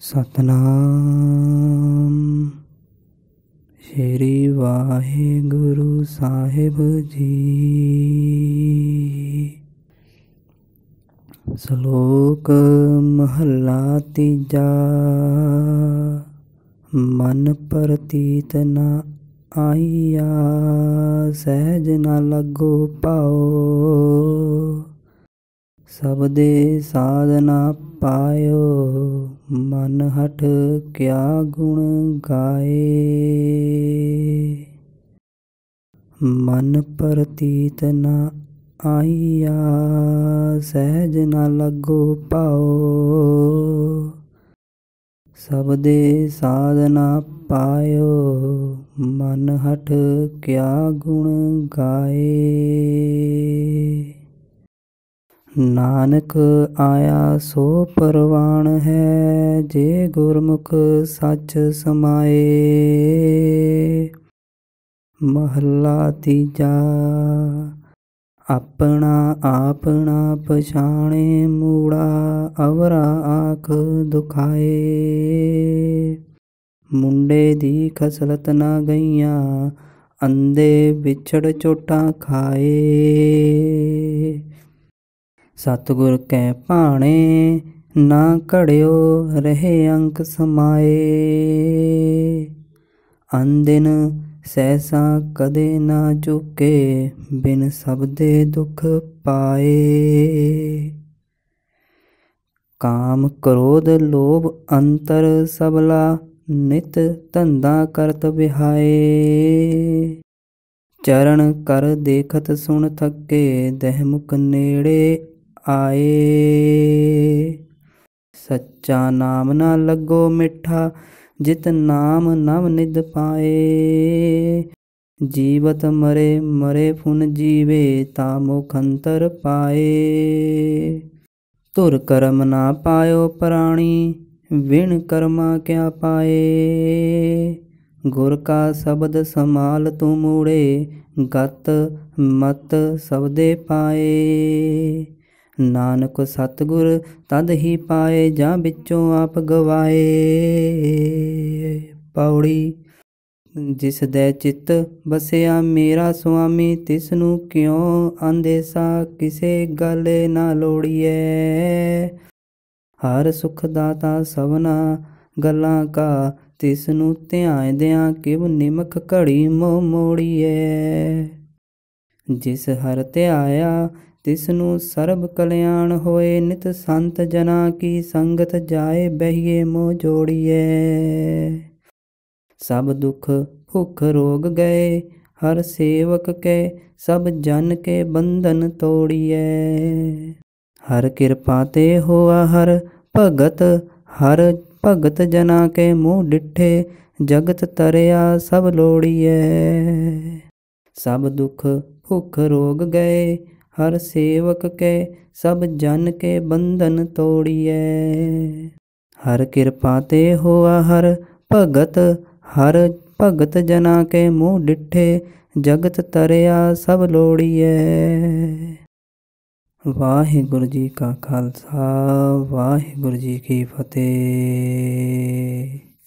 ਸਤਨਾਮ। ਸ਼੍ਰੀ ਵਾਹਿਗੁਰੂ ਸਾਹਿਬ ਜੀ। ਸ਼ਲੋਕ ਮਹੱਲਾ ਤੀਜਾ। ਮਨ ਪ੍ਰਤੀਤ ਨ ਆਈਆ, ਸਹਿਜ ਨਾ ਲੱਗੋ ਪਾਓ ਸਭ ਦੇ ਸਾਧਨਾ ਪਾਇਓ, ਮਨ ਹਟ ਕਿਆ ਗੁਣ ਗਾਏ। ਮਨ ਪ੍ਰਤੀਤ ਨ ਆਈਆ, ਸਹਿਜ ਨਾ ਲੱਗੋ ਪਾਓ। ਦੇ ਸਾਧਨਾ ਪਾਇਓ, ਮਨ ਹਟ ਕਿਆ ਗੁਣ ਗਾਏ। ਨਾਨਕ ਆਇਆ ਸੋ ਪਰਵਾਨ ਹੈ, ਜੇ ਗੁਰਮੁਖ ਸੱਚ ਸਮਾਏ। ਮਹੱਲਾ ਤੀਜਾ, ਆਪਣਾ ਆਪਣਾ ਪਛਾਣੇ, ਮੂੜਾ ਅਵਰਾ ਆਖ ਦੁਖਾਏ। ਮੁੰਡੇ ਦੀ ਖਸਲਤ ਨਾ ਗਈਆਂ, ਅੰਦੇ ਵਿਛੜ ਚੋਟਾਂ ਖਾਏ। ਸਤਗੁਰ ਕੈ ਭਾਣੇ, ਨਾ ਘੜਿਓ ਰਹੇ ਅੰਕ ਸਮਾਏ। ਅੰਦਿਨ ਸੈਸਾ ਕਦੇ ਨਾ ਚੁਕੇ ਬਿਨ ਸਭ ਦੇ ਦੁਖ ਪਾਏ। ਕਾਮ ਕ੍ਰੋਧ ਲੋਭ ਅੰਤਰ ਸਬਲਾ, ਨਿਤ ਧੰਦਾ ਕਰਤ ਵਿਹਾਏ। ਚਰਨ ਕਰ ਦੇਖਤ ਸੁਣ ਥੱਕੇ, ਦਹਿ ਮੁਖ ਨੇੜੇ ਆਏ। ਸੱਚਾ ਨਾਮ ਨਾ ਲੱਗੋ ਮਿੱਠਾ, ਜਿਤ ਨਾਮ ਨਵ ਨਿਦ ਪਾਏ। ਜੀਵਤ ਮਰੇ ਮਰੇ ਫੁਨ ਜੀਵੇ, ਤਾ ਮੁਖੰਤਰ ਪਾਏ। ਧੁਰ ਕਰਮ ਨਾ ਪਾਇਓ ਪ੍ਰਾਣੀ, ਵਿਣ ਕਰਮਾ ਕਿਆ ਪਾਏ। ਗੁਰ ਕਾ ਸ਼ਬਦ ਸਮਾਲ ਤੂੰ ਮੂੜੇ, ਗਤ ਮਤ ਸਬਦੇ ਪਾਏ। ਨਾਨਕ ਸਤਗੁਰ ਤਦ ਹੀ ਪਾਏ ਜਾਂ ਵਿੱਚੋਂ ਆਪ ਗਵਾਏ। ਪੌੜੀ, ਜਿਸ ਦੇ ਚਿੱਤ ਬਸਿਆ ਮੇਰਾ ਸੁਆਮੀ, ਤਿਸ ਨੂੰ ਕਿਉ ਅੰਦੇਸਾ ਕਿਸੇ ਗੱਲ ਨਾ ਲੋੜੀਐ। ਹਰ ਸੁਖ ਦਾਤਾ ਸਭਨਾ ਗੱਲਾਂ ਕਾ, ਤਿਸ ਨੂੰ ਧਿਆਇਦਿਆਂ ਕਿਵ ਨਿਮਕ ਘੜੀ ਮੋ ਮੋੜੀਐ। ਜਿਸ ਹਰ ਧਿਆਇਆ ਤਿਸ ਨੂੰ ਸਰਬ ਕਲਿਆਣ ਹੋਏ, ਨਿਤ ਸੰਤ ਜਨਾ ਕੀ ਸੰਗਤ ਜਾਏ, ਬਹਿਏ ਮੋ ਜੋੜੀਐ। ਸਭ ਦੁੱਖ ਭੁੱਖ ਰੋਗ ਗਏ, ਹਰ ਸੇਵਕ ਕੇ ਸਭ ਜਨ ਕੇ ਬੰਧਨ ਤੋੜੀਏ ਹਰ ਕਿਰਪਾ ਤੇ ਹੋਆ ਹਰ ਭਗਤ ਹਰ ਭਗਤ ਜਨਾ ਕੇ ਮੂੰਹ ਡਿਠੇ, ਜਗਤ ਤਰਿਆ ਸਭ ਲੋੜੀਐ। ਸਭ ਦੁੱਖ ਭੁੱਖ ਰੋਗ ਗਏ ਹਰ ਸੇਵਕ ਕੇ ਸਭ ਜਨ ਕੇ ਬੰਧਨ ਤੋੜੀਐ। ਹਰ ਕਿਰਪਾ ਤੇ ਹੋਆ ਹਰ ਭਗਤ ਹਰ ਭਗਤ ਜਨਾ ਕੇ ਮੂੰਹ ਡਿਠੇ, ਜਗਤ ਤਰਿਆ ਸਭ ਲੋੜੀਐ। ਵਾਹਿਗੁਰੂ ਜੀ ਕਾ ਖਾਲਸਾ, ਵਾਹਿਗੁਰੂ ਜੀ ਕੀ ਫਤਿਹ।